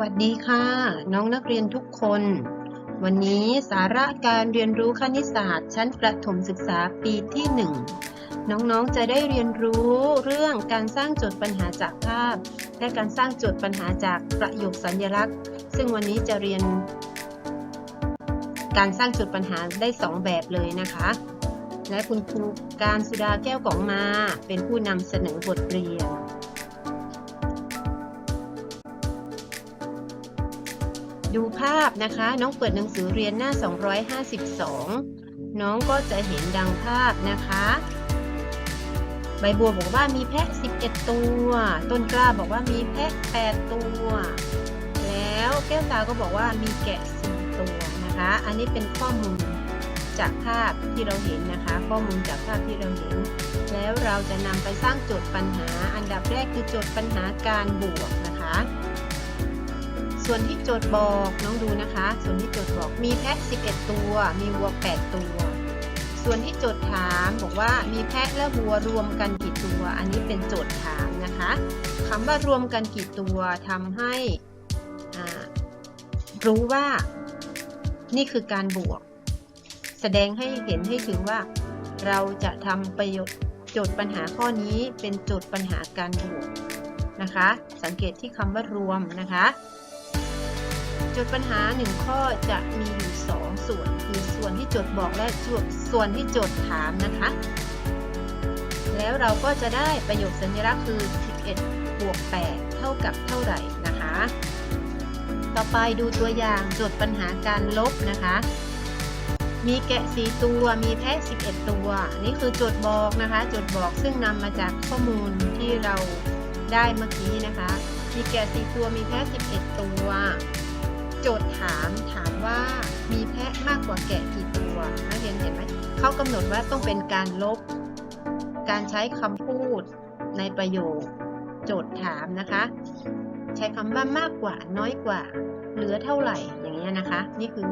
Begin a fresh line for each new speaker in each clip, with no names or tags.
วัสดีค่ะ น้องนักเรียนทุกคน วันนี้สาระการเรียนรู้คณิตศาสตร์ ชั้นประถมศึกษาปีที่ 1 น้องๆจะได้เรียนรู้เรื่องการสร้างโจทย์ปัญหาจากภาพ และการสร้างโจทย์ปัญหาจากประโยคสัญลักษณ์ ซึ่งวันนี้จะเรียน การสร้างโจทย์ปัญหาได้ 2 แบบเลยนะคะ และคุณครูการสุดาแก้วกล่องมาเป็นผู้นำเสนอบทเรียน ดูภาพนะคะ น้องเปิดหนังสือเรียนหน้า 252 น้องก็จะเห็นดังภาพนะคะ ใบบัวบอกว่ามีแพะ 11 ตัว ต้นกล้าบอกว่ามีแพะ 8 ตัว แล้วแก้วตาก็บอกว่ามีแกะ 4 ตัวนะคะ อันนี้เป็นข้อมูลจากภาพที่เราเห็นนะคะ ข้อมูลจากภาพที่เราเห็น แล้วเราจะนำไปสร้างโจทย์ปัญหา อันดับแรกคือโจทย์ปัญหาการบวกนะคะ ส่วนที่โจทย์บอกน้องดูนะคะ ส่วนที่โจทย์บอกมีแพะ 11 ตัว มีวัว 8 ตัว ส่วนที่โจทย์ถามบอกว่ามีแพะและวัวรวมกันกี่ตัว อันนี้เป็นโจทย์ถามนะคะคำว่ารวมกันกี่ตัวทำให้รู้ว่า นี่คือการบวก แสดงให้เห็นให้ถึงว่า เราจะทำประโยชน์โจทย์ปัญหาข้อนี้เป็นโจทย์ปัญหาการบวกนะคะ สังเกตที่คำว่ารวมนะคะ จทย์ปัญหา 1 ข้อจะมีอยู่ 2 ส่วน คือส่วนที่โจทย์บอกและส่วนที่โจทย์ถามนะคะ แล้วเราก็จะได้ประโยคสัญลักษณ์คือ 11บวก8เท่ากับเท่าไหร่นะคะ ต่อไปดูตัวอย่างโจทย์ปัญหาการลบนะคะ มีแกะ 4 ตัว มีแพะ 11 ตัว นี่คือโจทย์บอกนะคะ โจทย์บอกซึ่งนำมาจากข้อมูลที่เราได้เมื่อกี้นะคะ มีแกะ 4 ตัว มีแพะ 11 ตัว โจทย์ถามถามว่ามีแพะมากกว่าแกะกี่ตัวนักเรียนเห็นไหมเขากำหนดว่าต้องเป็นการลบ การใช้คำพูดในประโยค โจทย์ถามนะคะ ใช้คำว่ามากกว่าน้อยกว่า เหลือเท่าไหร่อย่างเงี้ยนะคะ นี่คือ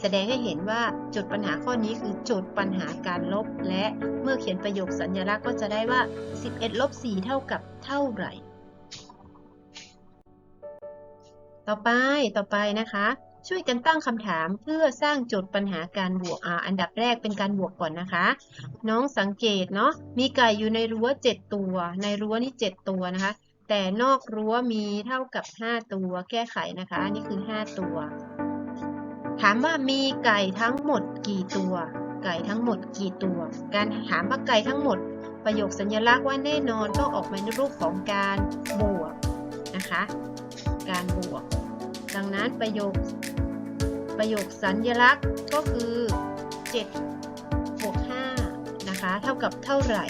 แสดงให้เห็นว่าโจทย์ปัญหาข้อนี้คือโจทย์ปัญหาการลบ และเมื่อเขียนประโยคสัญลักษณ์ก็จะได้ว่า 11ลบ4เท่ากับเท่าไหร่ ต่อไปต่อไปนะคะ ช่วยกันตั้งคำถามเพื่อสร้างโจทย์ปัญหาการบวกอ่าอันดับแรกเป็นการบวกก่อนนะคะ น้องสังเกตเนาะมีไก่อยู่ในรั้ว7ตัว ในรั้วนี่7ตัวนะคะ แต่นอกรั้วมีเท่ากับ 5 ตัวแก้ไขนะคะ นี่คือ 5 ตัว ถามว่ามีไก่ทั้งหมดกี่ตัวไก่ทั้งหมดกี่ตัว การถามว่าไก่ทั้งหมด ประโยคสัญลักษณ์ว่าแน่นอนต้องออกมาในรูปของการบวกนะคะ การบวก ดังนั้นประโยคประโยคสัญลักษณ์ก็คือ7บวก5นะคะ เท่ากับเท่าไหร่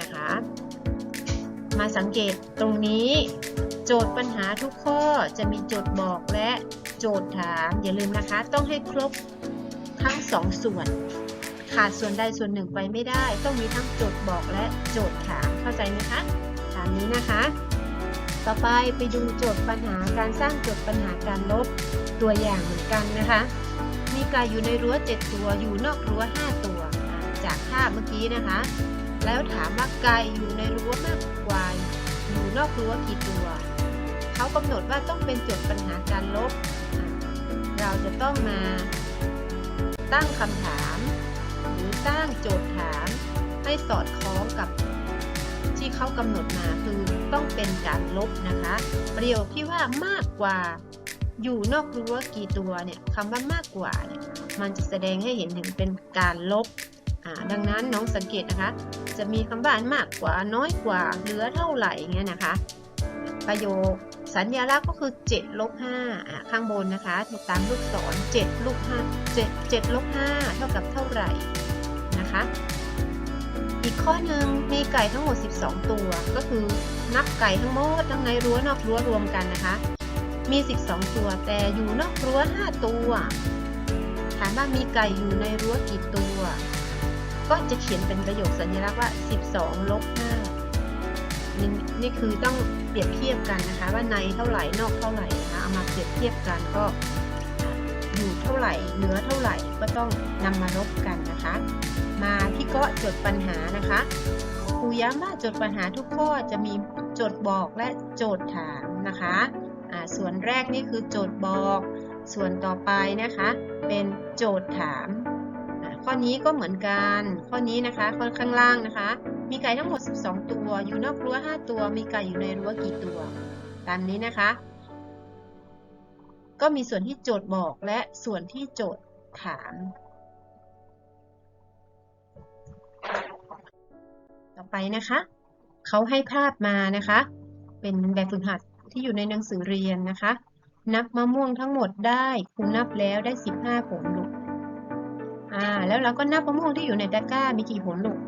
นะคะ มาสังเกตตรงนี้ โจทย์ปัญหาทุกข้อจะมีโจทย์บอกและโจทย์ถาม อย่าลืมนะคะ ต้องให้ครบทั้งสองส่วน ขาดส่วนใดส่วนหนึ่งไปไม่ได้ ต้องมีทั้งโจทย์บอกและโจทย์ถามเข้าใจไหมคะตามนี้นะคะ ต่อไปไปดูโจทย์ปัญหาการสร้างโจทย์ปัญหาการลบตัวอย่างเหมือนกันนะคะ มีไก่อยู่ในรั้ว 7 ตัวอยู่นอกรั้ว 5 ตัว จากภาพเมื่อกี้นะคะ แล้วถามว่าไก่อยู่ในรั้วมากกว่าอยู่นอกรั้วกี่ตัว เขากำหนดว่าต้องเป็นโจทย์ปัญหาการลบ เราจะต้องมาตั้งคำถาม หรือสร้งโจทย์ถามให้สอดคล้องกับ ที่เขากำหนดมาคือต้องเป็นการลบนะคะ ประโยคที่ว่ามากกว่า อยู่นอกรั้วกี่ตัวเนี่ยคำว่ามากกว่าเนี่ยมันจะแสดงให้เห็นถึงเป็นการลบดังนั้นน้องสังเกตนะคะ จะมีคำว่ามากกว่าน้อยกว่าเหลือเท่าไหร่เงี้ยนะคะ ประโยคสัญลักษณ์ก็คือ7ลบ5อ่าข้างบนนะคะตามลูกศร7ลบ5 7 7ลบ5เท่ากับเท่าไหร่นะคะ อีกข้อหนึ่งมีไก่ทั้งหมด 12 ตัว ก็คือนับไก่ทั้งหมดทั้งในรั้วนอกรั้วรวมกันนะคะ มี 12 ตัวแต่อยู่นอกรั้ว 5 ตัวถามว่ามีไก่อยู่ในรั้วกี่ตัว ก็จะเขียนเป็นประโยคสัญลักษณ์ว่า 12 ลบ 5 นี่นี่คือต้องเปรียบเทียบกันนะคะ ว่าในเท่าไหร่นอกเท่าไหร่นะคะเอามาเปรียบเทียบกันก็อยู่เท่าไหร่เหลือเท่าไหร่ก็ต้องนำมาลบกันนะคะ มาที่ก็จดปัญหานะคะครูย้ำว่าโจทย์ปัญหาทุกข้อจะมีโจทย์บอกและโจทย์ถามนะคะส่วนแรกนี่คือโจทย์บอก ส่วนต่อไปนะคะ เป็นโจทย์ถามข้อนี้ก็เหมือนกัน ข้อนี้นะคะข้อข้างล่างนะคะ มีไก่ทั้งหมด 12 ตัว อยู่นอกรั้ว 5 ตัว มีไก่อยู่ในรั้วกี่ตัว ตามนี้นะคะ ก็มีส่วนที่โจทย์บอกและส่วนที่โจทย์ถาม ต่อไปนะคะ เขาให้ภาพมานะคะ เป็นแบบฝึกหัดที่อยู่ในหนังสือเรียนนะคะ นับมะม่วงทั้งหมดได้ครูนับแล้วได้ 15 ผลลูกอ่าแล้วเราก็นับมะม่วงที่อยู่ในตะกร้ามีกี่ผลลูก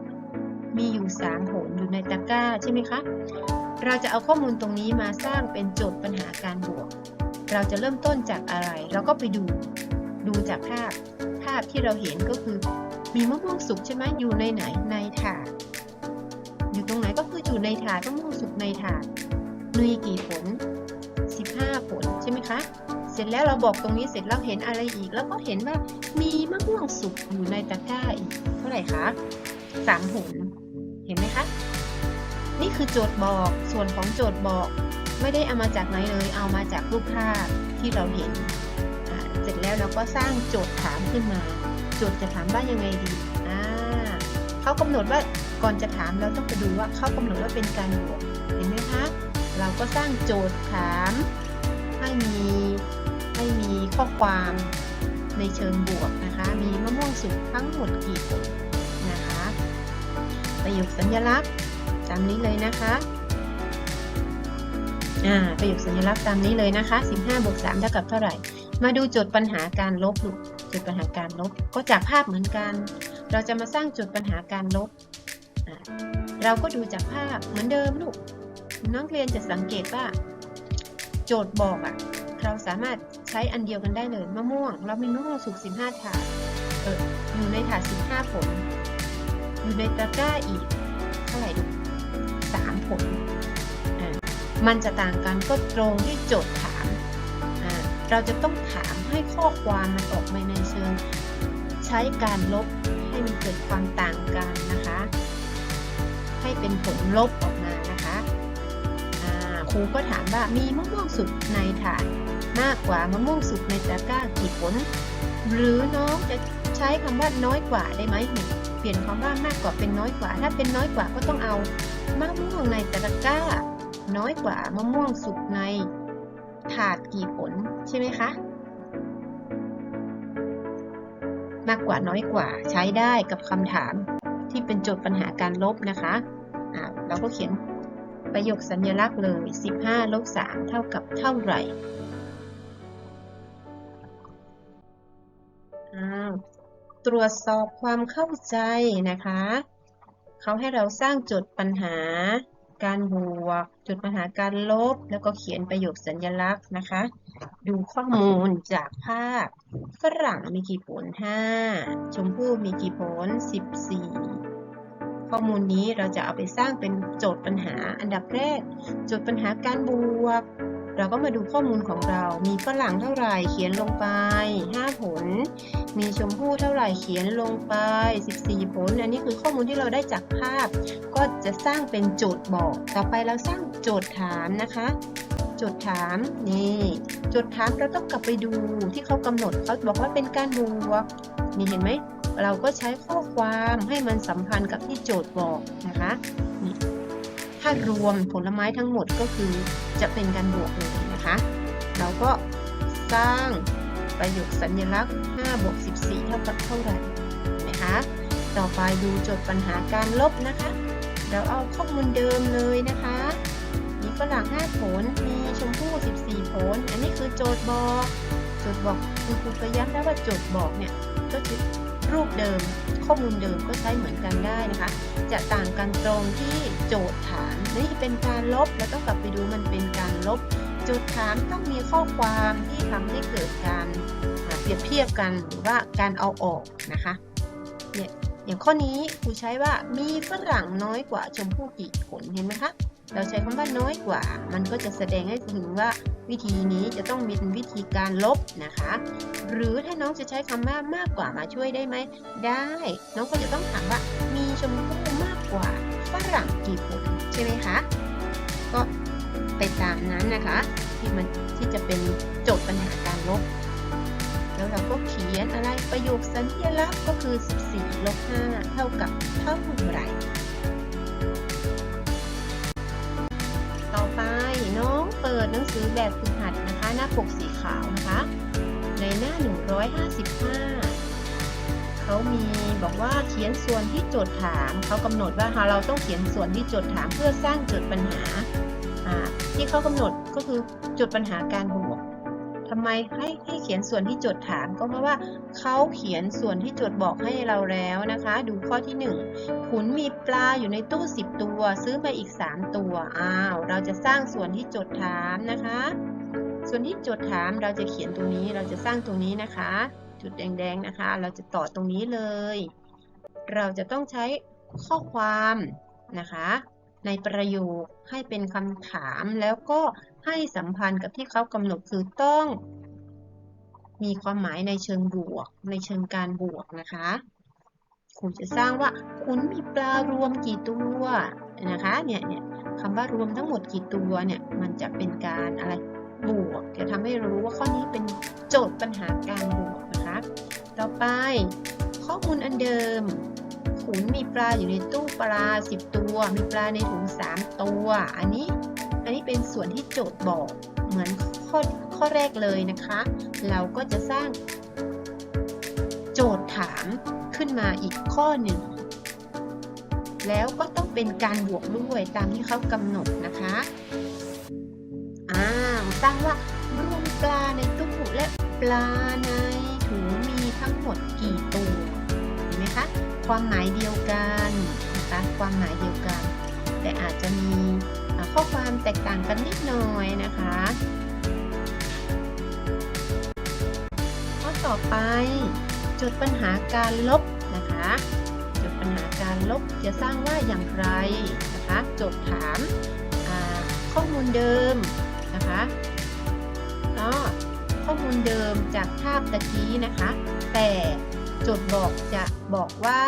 มีอยู่ 3 ผลอยู่ในตะกร้าใช่ไหมคะเราจะเอาข้อมูลตรงนี้มาสร้างเป็นโจทย์ปัญหาการบวก เราจะเริ่มต้นจากอะไร เราก็ไปดู ดูจากภาพ ภาพที่เราเห็นก็คือ มีมะม่วงสุกใช่ไหมอยู่ในไหน ในถาด ตรงไหนก็คืออยู่ในถาดมะม่งสุกในถาดมีกี่ผล 15 ผลใช่ไหมคะ เสร็จแล้วเราบอกตรงนี้เสร็จแล้วเห็นอะไรอีก แล้วก็เห็นว่ามีมะม่วงสุกอยู่ในตะกร้าอีก เท่าไหร่คะ3ผล เห็นไหมคะ นี่คือโจทย์บอก ส่วนของโจทย์บอกไม่ได้เอามาจากไหนเลย เอามาจากรูปภาพที่เราเห็น เสร็จแล้วเราก็สร้างโจทย์ถามขึ้นมา โจทย์จะถามว่ายังไงดี เขากำหนดว่า ก่อนจะถามเราต้องไปดูว่าเขากำหนดว่าเป็นการบวกเห็นไหมคะ เราก็สร้างโจทย์ถาม ให้มีให้มีข้อความในเชิงบวกนะคะ มีมะม่วงสุกทั้งหมดกี่ผลนะคะ ประโยคสัญลักษณ์ตามนี้เลยนะคะอ่าประโยคสัญลักษณ์ตามนี้เลยนะคะ 15บวก3เท่ากับเท่าไหร่ มาดูโจทย์ปัญหาการลบลูโจทย์ปัญหาการลบ ก็จากภาพเหมือนกัน เราจะมาสร้างโจทย์ปัญหาการลบ เราก็ดูจากภาพเหมือนเดิมลูกน้องเรียนจะสังเกตว่า โจทย์บอกอะเราสามารถใช้อันเดียวกันได้เลยมะม่วง เรามีมะม่วงสุก 15 ถาดเอออยู่ในถาด 15 ผล อยู่ในตะกร้าอีก เท่าไหร่ดู3ผลมันจะต่างกันก็ตรงที่โจทย์ถาม เราจะต้องถามให้ข้อความมันออกมาในเชิง ใช้การลบให้มันเกิดความต่างกันนะคะ ให้เป็นผลลบออกมานะคะครูก็ถามว่ามีมะม่วงสุกในถาดมากกว่ามะม่วงสุกในตะกร้ากี่ผล หรือน้องจะใช้คำว่าน้อยกว่าได้ไหมเปลี่ยนคำว่ามากกว่าเป็นน้อยกว่า ถ้าเป็นน้อยกว่าก็ต้องเอามะม่วงในตะกร้า น้อยกว่ามะม่วงสุกในถาดกี่ผลใช่ไหมคะมากกว่าน้อยกว่าใช้ได้กับคำถามที่เป็นโจทย์ปัญหาการลบนะคะ เราก็เขียนประโยคสัญลักษณ์เลย 15 ลบ 3 เท่ากับเท่าไหร่ตรวจสอบความเข้าใจนะคะ เขาให้เราสร้างจทย์ปัญหา การบวกจุดปัญหาการลบ แล้วก็เขียนประโยคสัญลักษณ์นะคะ ดูข้อมูลจากภาพ ฝรั่งมีกี่ผล 5 ชมพู่มีกี่ผล 14 ข้อมูลนี้เราจะเอาไปสร้างเป็นโจทย์ปัญหาอันดับแรก โจทย์ปัญหาการบวก เราก็มาดูข้อมูลของเรา มีฝรั่งเท่าไหร่เขียนลงไป 5 ผล มีชมพู่เท่าไหร่เขียนลงไป 14 ผล อันนี้คือข้อมูลที่เราได้จากภาพ ก็จะสร้างเป็นโจทย์บอก ต่อไปเราสร้างโจทย์ถามนะคะโจทย์ถามนี่โจทย์ถามเราต้องกลับไปดูที่เขากำหนดเขาบอกว่าเป็นการบวกนี่เห็นไหม เราก็ใช้ข้อความให้มันสัมพันธ์กับที่โจทย์บอกนะคะถ้ารวมผลไม้ทั้งหมดก็คือจะเป็นการบวกเลยนะคะ เราก็สร้างประโยคสัญลักษณ์5บวก14 เท่ากับเท่าไหร่นะคะ ต่อไปดูโจทย์ปัญหาการลบนะคะ เราเอาข้อมูลเดิมเลยนะคะ มีฝรั่ง5ผล มีชมพู่ 14 ผล อันนี้คือโจทย์บอก โจทย์บอกคุณครูก็ย้ำแล้วว่าโจทย์บอกเนี่ยก็คือ รูปเดิม ข้อมูลเดิมก็ใช้เหมือนกันได้นะคะ จะต่างกันตรงที่โจทย์ถามนี่เป็นการลบแล้วต้องกลับไปดูมันเป็นการลบ โจทย์ถามต้องมีข้อความที่ทำให้เกิดการเปรียบเทียบกันหรือว่าการเอาออกนะคะ อย่างข้อนี้ครูใช้ว่ามีฝรั่งน้อยกว่าชมพู่กี่ผลเห็นไหมคะ เราใช้คำว่าน้อยกว่า มันก็จะแสดงให้ถึงว่าวิธีนี้จะต้องมีวิธีการลบนะคะ หรือถ้าน้องจะใช้คำว่ามากกว่ามาช่วยได้ไหม ได้ น้องก็จะต้องถามว่ามีชมพู่มากกว่าฝรั่งกี่ผลใช่ไหมคะ ก็ไปตามนั้นนะคะ ที่มันที่จะเป็นโจทย์ปัญหาการลบ แล้วเราก็เขียนอะไรประโยคสัญลักษณ์ก็คือ 14 ลบ 5 เท่ากับเท่าไหร่ ต่อไปน้องเปิดหนังสือแบบฝึกหัดนะคะ หน้าปกสีขาวนะคะ ในหน้า 155 เขามีบอกว่าเขียนส่วนที่โจทย์ถาม เขากำหนดว่าเราต้องเขียนส่วนที่โจทย์ถามเพื่อสร้างโจทย์ปัญหาที่เขากำหนดก็คือโจทย์ปัญหาการบวก ทำไมให้ให้เขียนส่วนที่โจทย์ถามก็เพราะว่าเขาเขียนส่วนที่โจทย์บอกให้เราแล้วนะคะ ดูข้อที่ 1 ขุนมีปลาอยู่ในตู้ 10 ตัว ซื้อมาอีก 3 ตัวอ้าวเราจะสร้างส่วนที่โจทย์ถามนะคะ ส่วนที่โจทย์ถามเราจะเขียนตรงนี้เราจะสร้างตรงนี้นะคะ จุดแดงๆนะคะ เราจะต่อตรงนี้เลย เราจะต้องใช้ข้อความนะคะ ในประโยคให้เป็นคำถามแล้วก็ให้สัมพันธ์กับที่เขากำหนดคือต้อง มีความหมายในเชิงบวก ในเชิงการบวกนะคะครูจะสร้างว่าคุณมีปลารวมกี่ตัวนะคะเนี่ยเนี่ยคำว่ารวมทั้งหมดกี่ตัวเนี่ยมันจะเป็นการอะไรบวกจะทำให้รู้ว่าข้อนี้เป็นโจทย์ปัญหาการบวกนะคะ ต่อไปข้อมูลอันเดิม ขุนมีปลาอยู่ในตู้ปลา 10 ตัว มีปลาในถุง 3 ตัว อันนี้อันนี้เป็นส่วนที่โจทย์บอกเหมือนข้อข้อแรกเลยนะคะ เราก็จะสร้าง โจทย์ถามขึ้นมาอีกข้อหนึ่ง แล้วก็ต้องเป็นการบวกด้วยตามที่เขากำหนดนะคะอ้าวสร้างว่ารวมปลาในตู้และปลาในถุงมีทั้งหมดกี่ตัว นไหมคะ ความหมายเดียวกันนะคะความหมายเดียวกัน แต่อาจจะมีข้อความแตกต่างกันนิดหน่อยนะคะ ข้อต่อไปจดปัญหาการลบนะคะจดปัญหาการลบจะสร้างว่าอย่างไรนะคะโจทย์ถามข้อมูลเดิมนะคะก็ข้อมูลเดิมจากภาพตะกี้นะคะ แต่ จทย์บอกจะบอกว่า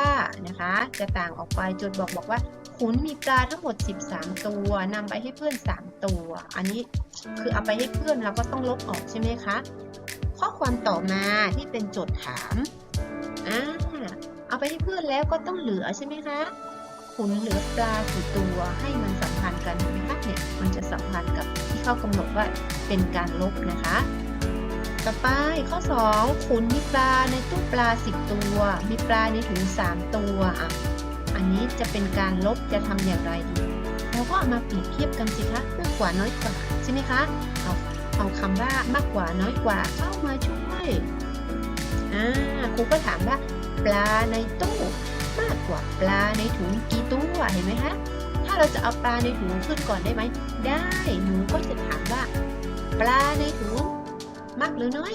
นะคะ จะต่างออกไปจทย์บอกบอกว่า ขุนมีปลาทั้งหมด 13 ตัวนำไปให้เพื่อน 3 ตัว อันนี้คือเอาไปให้เพื่อนเราก็ต้องลบออกใช่ไหมคะ ข้อความต่อมาที่เป็นโจทย์ถามอ่าเอาไปให้เพื่อนแล้วก็ต้องเหลือใช่ไหมคะขุนเหลือปลากี่ตัวให้มันสัมพันธ์กันเห็นไหมคะเนี่ยมันจะสัมพันธ์กับที่เขากำหนดว่าเป็นการลบนะคะ ต่อไปข้อ 2 ขุนมีปลาในตู้ปลา 10 ตัว มีปลาในถุง 3 ตัวอะอันนี้จะเป็นการลบจะทำอย่างไรดีเราก็เอามาเปรียบเทียบกันสิคะมากกว่าน้อยกว่าใช่ไหมคะเอาเอาคำว่ามากกว่าน้อยกว่าเข้ามาช่วยอ่าครูก็ถามว่า ปลาในตู้มากกว่าปลาในถุงกี่ตัวเห็นไหมคะถ้าเราจะเอาปลาในถุงขึ้นก่อนได้ไหมได้หนูก็จะถามว่า ปลาในถุง มากหรือน้อย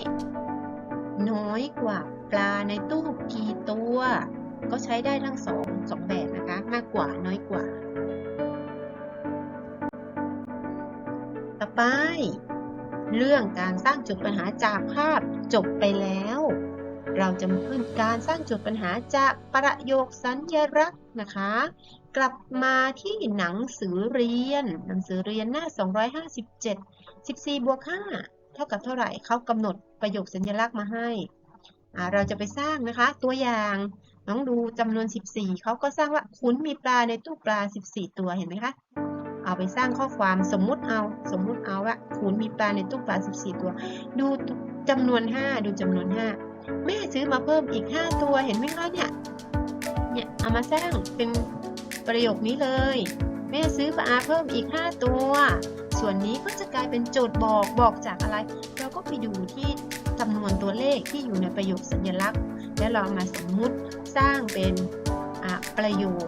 น้อยกว่าปลาในตู้กี่ตัว ก็ใช้ได้ทั้งสองสองแบบนะคะ มากกว่าน้อยกว่า ต่อไป เรื่องการสร้างจุดปัญหาจากภาพจบไปแล้ว เราจะมาขึ้นการสร้างจทย์ปัญหาจากประโยคสัญลักษณ์นะคะ กลับมาที่หนังสือเรียน หนังสือเรียนหน้า 257 14บวก5 เท่ากับเท่าไหร่เขากำหนดประโยคสัญลักษณ์มาให้ เราจะไปสร้างนะคะตัวอย่างน้องดูจำนวน 14 เขาก็สร้างว่าคุณมีปลาในตู้ปลา 14 ตัวเห็นไหมคะ เอาไปสร้างข้อความสมมุติเอาสมมุติเอาว่าคุณมีปลาในตู้ปลา 14 ตัว ดูจำนวน 5 ดูจำนวน 5 แม่ซื้อมาเพิ่มอีก 5 ตัวเห็นไหมคะเนี่ยเนี่ยเอามาสร้างเป็นประโยคนี้เลย แม่ซื้อปลาเพิ่มอีก 5 ตัว ส่วนนี้ก็จะกลายเป็นโจทย์บอกบอกจากอะไร เราก็ไปดูที่จำนวนตัวเลขที่อยู่ในประโยคสัญลักษณ์ แล้วเรามาสมมุติสร้างเป็นประโยค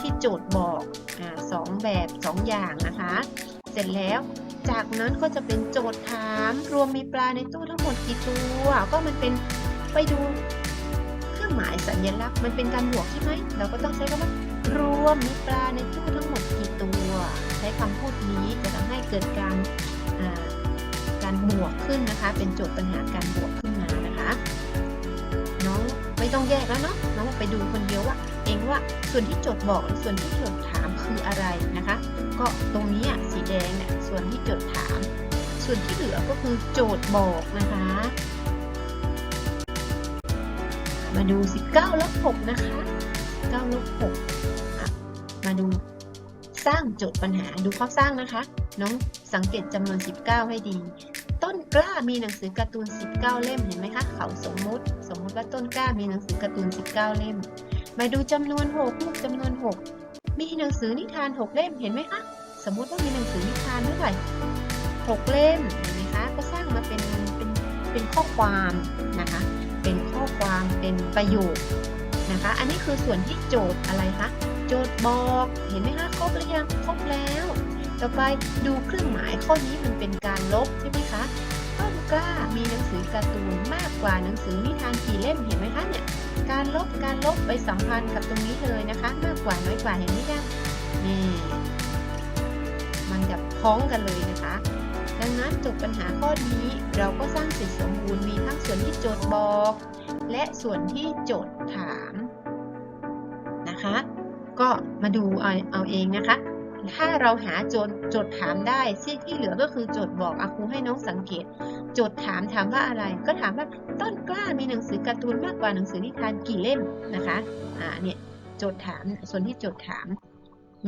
ที่โจทย์บอกอสองแบบสองอย่างนะคะ เสร็จแล้วจากนั้นก็จะเป็นโจทย์ถาม รวมมีปลาในตู้ทั้งหมดกี่ตัว ก็มันเป็นไปดูเครื่องหมายสัญลักษณ์ มันเป็นการบวกใช่ไหมเราก็ต้องใช้คำว่า รวมมีปลาในตู้ทั้งหมดกี่ตัว ใช้คำพูดนี้จะทำให้เกิดการการบวกขึ้นนะคะ เป็นโจทย์ปัญหาการบวกขึ้นมานะคะ น้องไม่ต้องแยกแล้วเนาะน้องไปดูคนเดียวว่า เองว่าส่วนที่โจทย์บอกส่วนที่โจทย์ถามคืออะไรนะคะ ก็ตรงนี้สีแดงเนี่ยส่วนที่โจทย์ถาม ส่วนที่เหลือก็คือโจทย์บอกนะคะ มาดู 19ลบ6นะคะ19ลบ6 มาดูสร้างโจทย์ปัญหาดูข้อสร้างนะคะ น้องสังเกตจำนวน 19 ให้ดี ต้นกล้ามีหนังสือการ์ตูน 19 เล่มเห็นไหมคะเขาสมมุติ สมมุติว่าต้นกล้ามีหนังสือการ์ตูน 19 เล่ม มาดูจำนวน6ลูกจำนวน 6 มีหนังสือนิทาน 6 เล่มเห็นไหมคะสมมุติว่ามีหนังสือนิทานเท่าไหร่6เล่มเห็นไหมคะก็สร้างมาเป็นเป็นเป็นข้อความนะคะ เป็นข้อความเป็นประโยคนะคะ อันนี้คือส่วนที่โจทย์อะไรคะ โจทย์บอก เห็นไหมคะครบหรือยังครบแล้ว ต่อไปดูเครื่องหมายข้อนี้มันเป็นการลบใช่ไหมคะต้นกล้ามีหนังสือการ์ตูนมากกว่าหนังสือนิทานกี่เล่มเห็นไหมคะเนี่ยการลบการลบไปสัมพันธ์กับตรงนี้เลยนะคะ มากกว่าน้อยกว่าเห็นไหมคะนี่มันจะพ้องกันเลยนะคะ ดังนั้นจบปัญหาข้อนี้เราก็สร้างเสร็จสมบูรณ์มีทั้งส่วนที่โจทย์บอก และส่วนที่โจทย์ถามนะคะ ก็มาดูเอาเอาเองนะคะ ถ้าเราหาโจทย์โจทย์ถามได้ที่ที่เหลือก็คือโจทย์บอกอาครูให้น้องสังเกต โจทย์ถามถามว่าอะไร ก็ถามว่าต้นกล้ามีหนังสือการ์ตูนมากกว่าหนังสือนิทานกี่เล่มนะคะอ่าเนี่ยโจทย์ถามส่วนที่โจทย์ถาม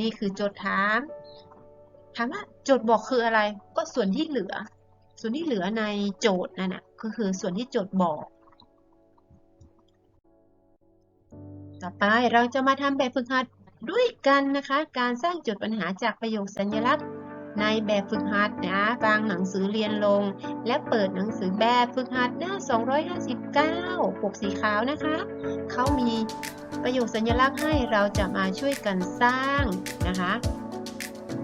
นี่คือโจทย์ถามถามว่าโจทย์บอกคืออะไรก็ส่วนที่เหลือ ส่วนที่เหลือในโจทย์นั่นนะก็คือส่วนที่โจทย์บอก ต่อไปเราจะมาทำแบบฝึกหัดด้วยกันนะคะ การสร้างโจทย์ปัญหาจากประโยคสัญลักษณ์ในแบบฝึกหัดนะวางหนังสือเรียนลง และเปิดหนังสือแบบฝึกหัดหน้า 259 ปกสีขาวนะคะ เขามีประโยคสัญลักษณ์ให้เราจะมาช่วยกันสร้างนะคะ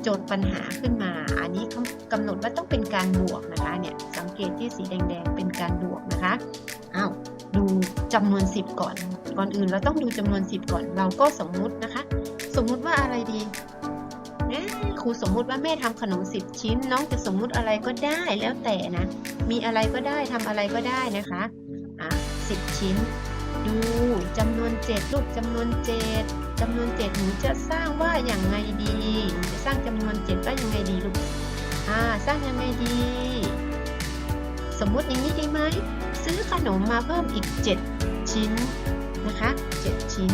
โจทย์ปัญหาขึ้นมา อันนี้เขากำหนดว่าต้องเป็นการบวกนะคะเนี่ยสังเกตที่สีแดงๆเป็นการบวกนะคะอ้าวดูจำนวน 10 ก่อน ก่อนอื่นเราต้องดูจำนวน10ก่อนเราก็สมมุตินะคะ สมมุติว่าอะไรดีครูสมมุติว่าแม่ทำขนม10ชิ้น น้องจะสมมุติอะไรก็ได้แล้วแต่นะ มีอะไรก็ได้ทำอะไรก็ได้นะคะอะ10ชิ้น ดูจำนวน7ลูกจำนวน7จำนวน7หนูจะสร้างว่าอย่างไงดีจะสร้างจำนวน7ว่ายังไงดีลูกอ่าสร้างยังไงดี สมมุติอย่างนี้ดีไหมซื้อขนมมาเพิ่มอีก 7 ชิ้น นะคะ 7 ชิ้น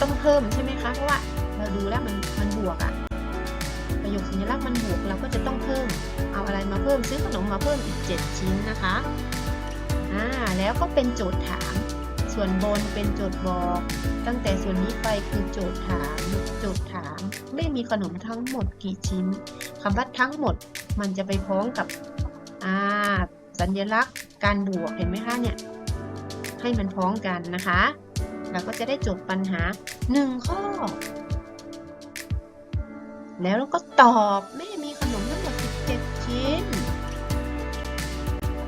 ต้องเพิ่มใช่ไหมคะ เพราะว่าเราดูแล้วมันมันบวกอะประโยคสัญลักษณ์มันบวกเราก็จะต้องเพิ่ม เอาอะไรมาเพิ่มซื้อขนมมาเพิ่มอีก 7 ชิ้นนะคะอ่าแล้วก็เป็นโจทย์ถาม ส่วนบนเป็นโจทย์บอก ตั้งแต่ส่วนนี้ไปคือโจทย์ถาม โจทย์ถาม ไม่มีขนมทั้งหมดกี่ชิ้นคำว่าทั้งหมดมันจะไปพ้องกับอ่าสัญลักษณ์การบวกเห็นไหมคะเนี่ย ให้มันพ้องกันนะคะ เราก็จะได้จทย์ปัญหา 1 ข้อ แล้วเราก็ตอบแม่มีขนมทั้งหมด 17 ชิ้น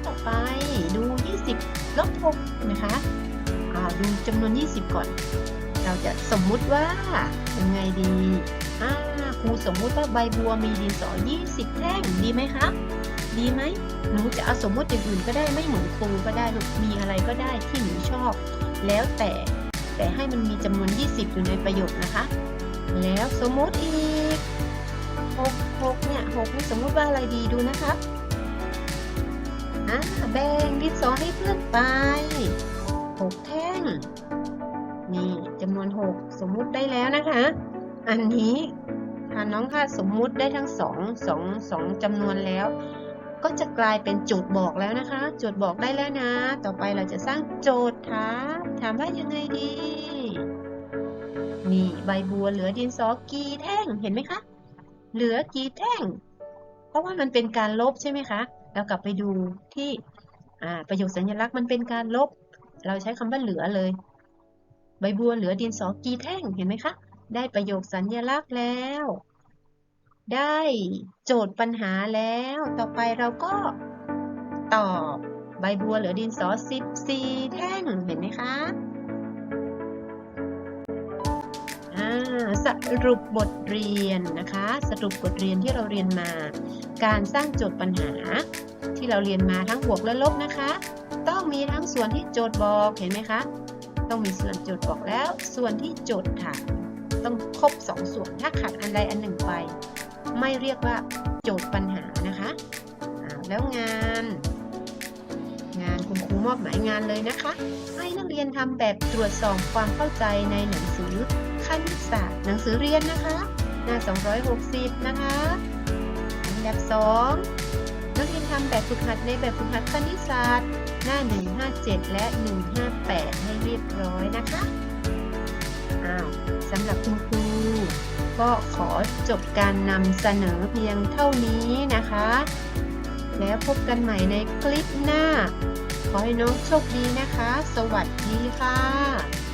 ต่อไปดู 20ลบ6นะคะอ่าดูจำนวน 20 ก่อน เราจะสมมุติว่ายังไงดีอ่าครูสมมุติว่าใบบัวมีดินสอ 20 แท่งดีไหมคะ ดีไหมหนูจะเอาสมมติอย่างอื่นก็ได้ไม่เหมือนครูก็ได้ลูกมีอะไรก็ได้ที่หนูชอบ แล้วแต่แต่ให้มันมีจำนวน 20 อยู่ในประโยคนะคะ แล้วสมมติอีก6 6เนี่ย6นี่สมมติว่าอะไรดีดูนะคะอ่าแบ่งดินสอให้เพื่อนไป 6 แท่ง นี่จำนวน 6 สมมุติได้แล้วนะคะ อันนี้ถ้าน้องค่ะสมมุติได้ทั้งสองสองสองจำนวนแล้ว ก็จะกลายเป็นโจทย์บอกแล้วนะคะ โจทย์บอกได้แล้วนะ ต่อไปเราจะสร้างโจทย์ถามถามว่ายังไงดี นี่ใบบัวเหลือดินสอกี่แท่งเห็นไหมคะ เหลือกี่แท่ง เพราะว่ามันเป็นการลบใช่ไหมคะเรากลับไปดูที่ประโยคสัญลักษณ์มันเป็นการลบ เราใช้คำว่าเหลือเลย ใบบัวเหลือดินสอกี่แท่งเห็นไหมคะ ได้ประโยคสัญลักษณ์แล้ว ได้โจทย์ปัญหาแล้ว ต่อไปเราก็ตอบใบบัวเหลือดินสอ 14 แท่ง เห็นไหมคะสรุปบทเรียนนะคะ สรุปบทเรียนที่เราเรียนมา การสร้างโจทย์ปัญหา ที่เราเรียนมาทั้งบวกและลบนะคะ ต้องมีทั้งส่วนที่โจทย์บอกเห็นไหมคะ ต้องมีส่วนโจทย์บอกแล้ว ส่วนที่โจทย์ถามต้องครบสองส่วนถ้าขาดอันใดอันหนึ่งไป ไม่เรียกว่าโจทย์ปัญหานะคะแล้วงาน งานคุณครูมอบหมายงานเลยนะคะ ให้นักเรียนทำแบบตรวจสอบความเข้าใจในหนังสือคณิตศาสตร์หนังสือเรียนนะคะหน้า 260 นะคะอันดับ2 นักเรียนทำแบบฝึกหัดในแบบฝึกหัดคณิตศาสตร์หน้า 157 และ 158 ให้เรียบร้อยนะคะ อ้าวสำหรับคุณครู ก็ขอจบการนำเสนอเพียงเท่านี้นะคะ แล้วพบกันใหม่ในคลิปหน้า ขอให้น้องโชคดีนะคะ สวัสดีค่ะ